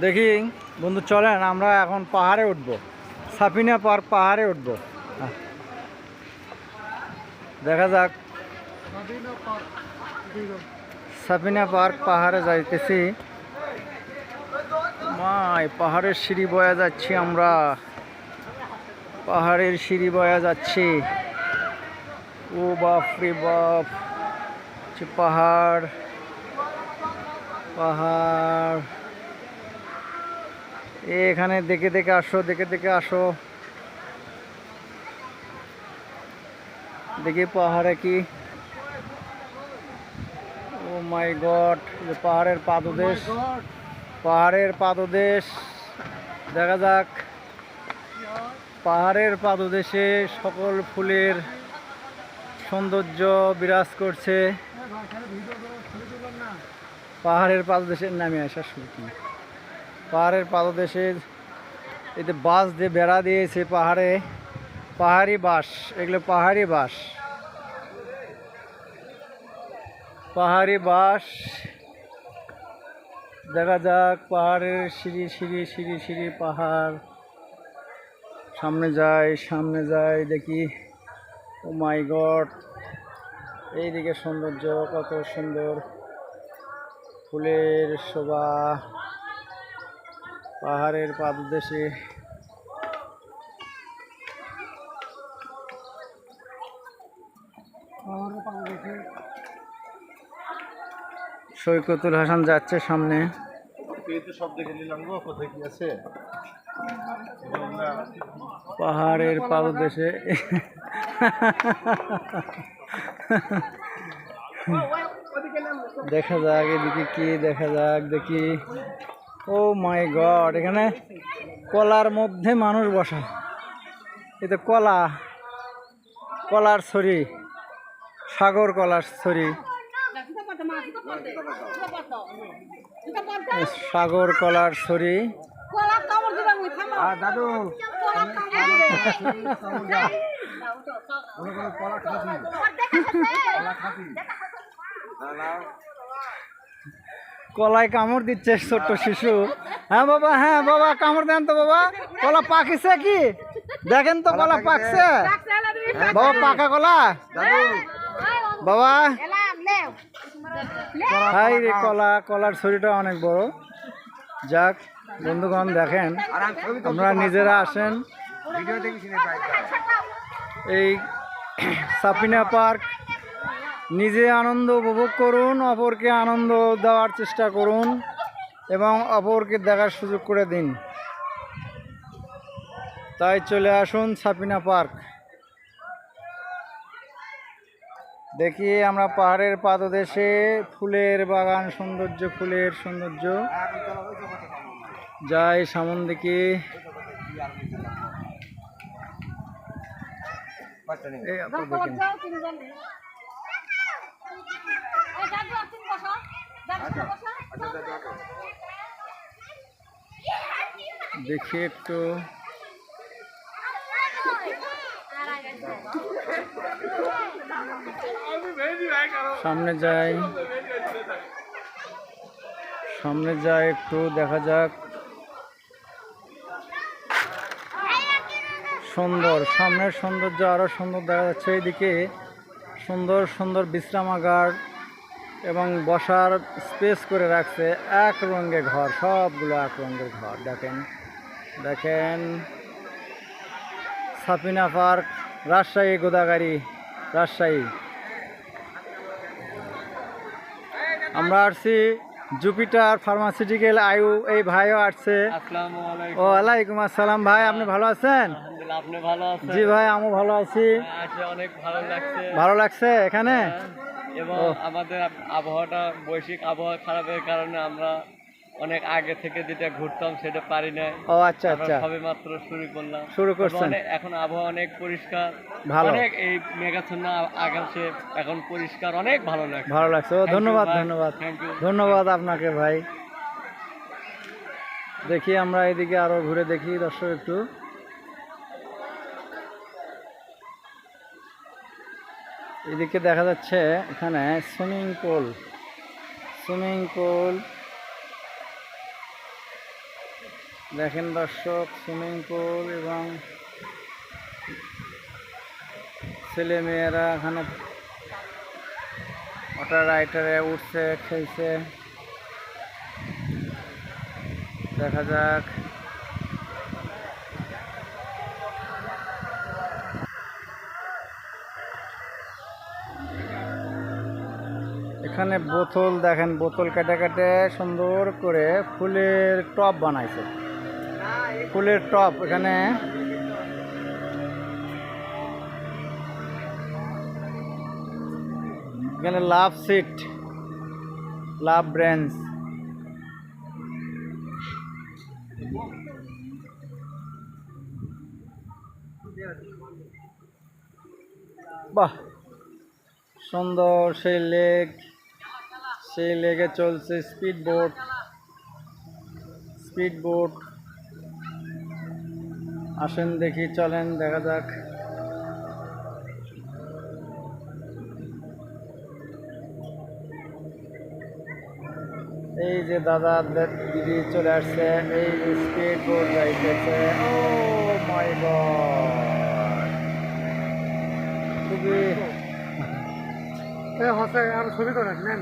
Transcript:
দেখি, বন্ধু, চলেন, আমরা এখন পাহাড়ে উঠবো। সাপিনা পার্ক পাহাড়ে উঠবো। দেখা যাক। সাপিনা পার্ক পাহাড়ে যাইতেছি। মাই, পাহাড়ের সিঁড়ি বয়া যাচ্ছি আমরা। পাহাড়ের সিঁড়ি বয়া যাচ্ছি। ও বাপ রে বাপ। পাহাড়। পাহাড়। এখানে দেখে দেখে আসো দেখে দেখে আসো। দেখি পাহাড়ে কি। ও মাই গড পাহাড়ের পাদদেশ। পাহাড়ের পাদদেশ। দেখা যাক। পাহাড়ের পাদদেশে সকল ফুলের সৌন্দর্য বিরাজ করছে। পাহাড়ের পাদদেশের নামে আসা শুরু পাহাড়ের পাদদেশে এতে বাঁশ দিয়ে বেড়া দিয়েছে পাহাড়ে, পাহাড়ি বাঁশ, এগুলো পাহাড়ি বাঁশ। পাহাড়ি বাঁশ। দেখা যাক, পাহাড়ের সিঁড়ি সিঁড়ি সিঁড়ি সিঁড়ি, পাহাড়। সামনে যাই সামনে যাই, দেখি। ও মাই গড, এইদিকে সৌন্দর্য কত সুন্দর। ফুলের শোভা। পাহাড়ের পাদদেশে সৈকতুল হাসান যাচ্ছে সামনে। পাহাড়ের পাদদেশে দেখা যাক এদিকে কি দেখা যাক দেখি। ও মাই গড এখানে কলার মধ্যে মানুষ বসা। এ তো কলা কলার ছড়ি সাগর কলার ছড়ি। সাগর কলার ছড়ি। দাদু। কলায় কামড় দিচ্ছে ছোট্ট শিশু হ্যাঁ বাবা হ্যাঁ বাবা কামড় দেন তো বাবা কলা পাকিছে কি দেখেন তো কলা পাকছে বাবা পাকা কলা বাবা হাই রে কলা কলার শরীরটা অনেক বড় যাক বন্ধুগণ দেখেন আপনারা নিজেরা আসেন এই সাপিনা পার্ক নিজে আনন্দ উপভোগ করুন, অপরকে আনন্দ দেওয়ার চেষ্টা করুন এবং অপরকে দেখার সুযোগ করে দিন। তাই চলে আসুন সাপিনা পার্ক। দেখি আমরা পাহাড়ের পাদদেশে ফুলের বাগান, সৌন্দর্য, ফুলের সৌন্দর্য। যাই সামন দিকে। দেখি একটু। সামনে যাই। সামনে যাই একটু দেখা যাক। সুন্দর সামনের সৌন্দর্য আরও সুন্দর দেখা যাচ্ছে এদিকে সুন্দর সুন্দর বিশ্রামাগার এবং বসার স্পেস করে রাখছে এক রঙের ঘর, সবগুলো এক রঙের ঘর। দেখেন দেখেন সাপিনা পার্ক, রাজশাহী গোদাগাড়ি রাজশাহী। আমরা আসছি জুপিটার ফার্মাসিউটিক্যাল আয়ু এই ভাইও আসছে। ওয়ালাইকুম ও আলাইকুম আসসালাম ভাই আপনি ভালো আছেন? আলহামদুলিল্লাহ আপনি ভালো আছেন? জি ভাই আমি ভালো আছি। অনেক ভালো লাগছে। ভালো লাগছে এখানে? এবং আমাদের আবহাওয়াটা বৈশ্বিক আবহাওয়া খারাপের কারণে আমরা অনেক আগে থেকে যেটা ঘুরতাম সেটা পারি নাই। ও আচ্ছা আচ্ছা। সবে মাত্র শুরু করলাম। শুরু করছেন। এখন আবহাওয়া অনেক পরিষ্কার। ভালো। অনেক এই মেঘাচ্ছন্ন আকাশে এখন পরিষ্কার অনেক ভালো লাগছে। ভালো লাগছে। ধন্যবাদ ধন্যবাদ. ধন্যবাদ আপনাকে ভাই। দেখি আমরা এদিকে আরও ঘুরে দেখি দর্শক একটু। এদিকে দেখা যাচ্ছে এখানে সুইমিং পুল। Swimming pool. দেখেন দর্শক, সুইমিং পুল এবং ছেলে মেয়েরা এখানে ওটা রাইটারে উঠছে, খেলছে। দেখা যাক। এখানে বোতল, দেখেন বোতল কেটে কেটে সুন্দর করে ফুলের টপ বানাইছে। ফুলের টপ এখানে। এখানে লাভ সিট, লাভ ব্রেঞ্চ। বাহ, সুন্দর সেই লেক সেই লেগে চলছে স্পিড বোট স্পিড বোট আসেন দেখি, চলেন, দেখা যাক। এই যে দাদা দিদি চলে আসছে। এই স্পিড বোট যাইতেছে ও মাই খুবই হচ্ছে আর ছবি করেন নেন।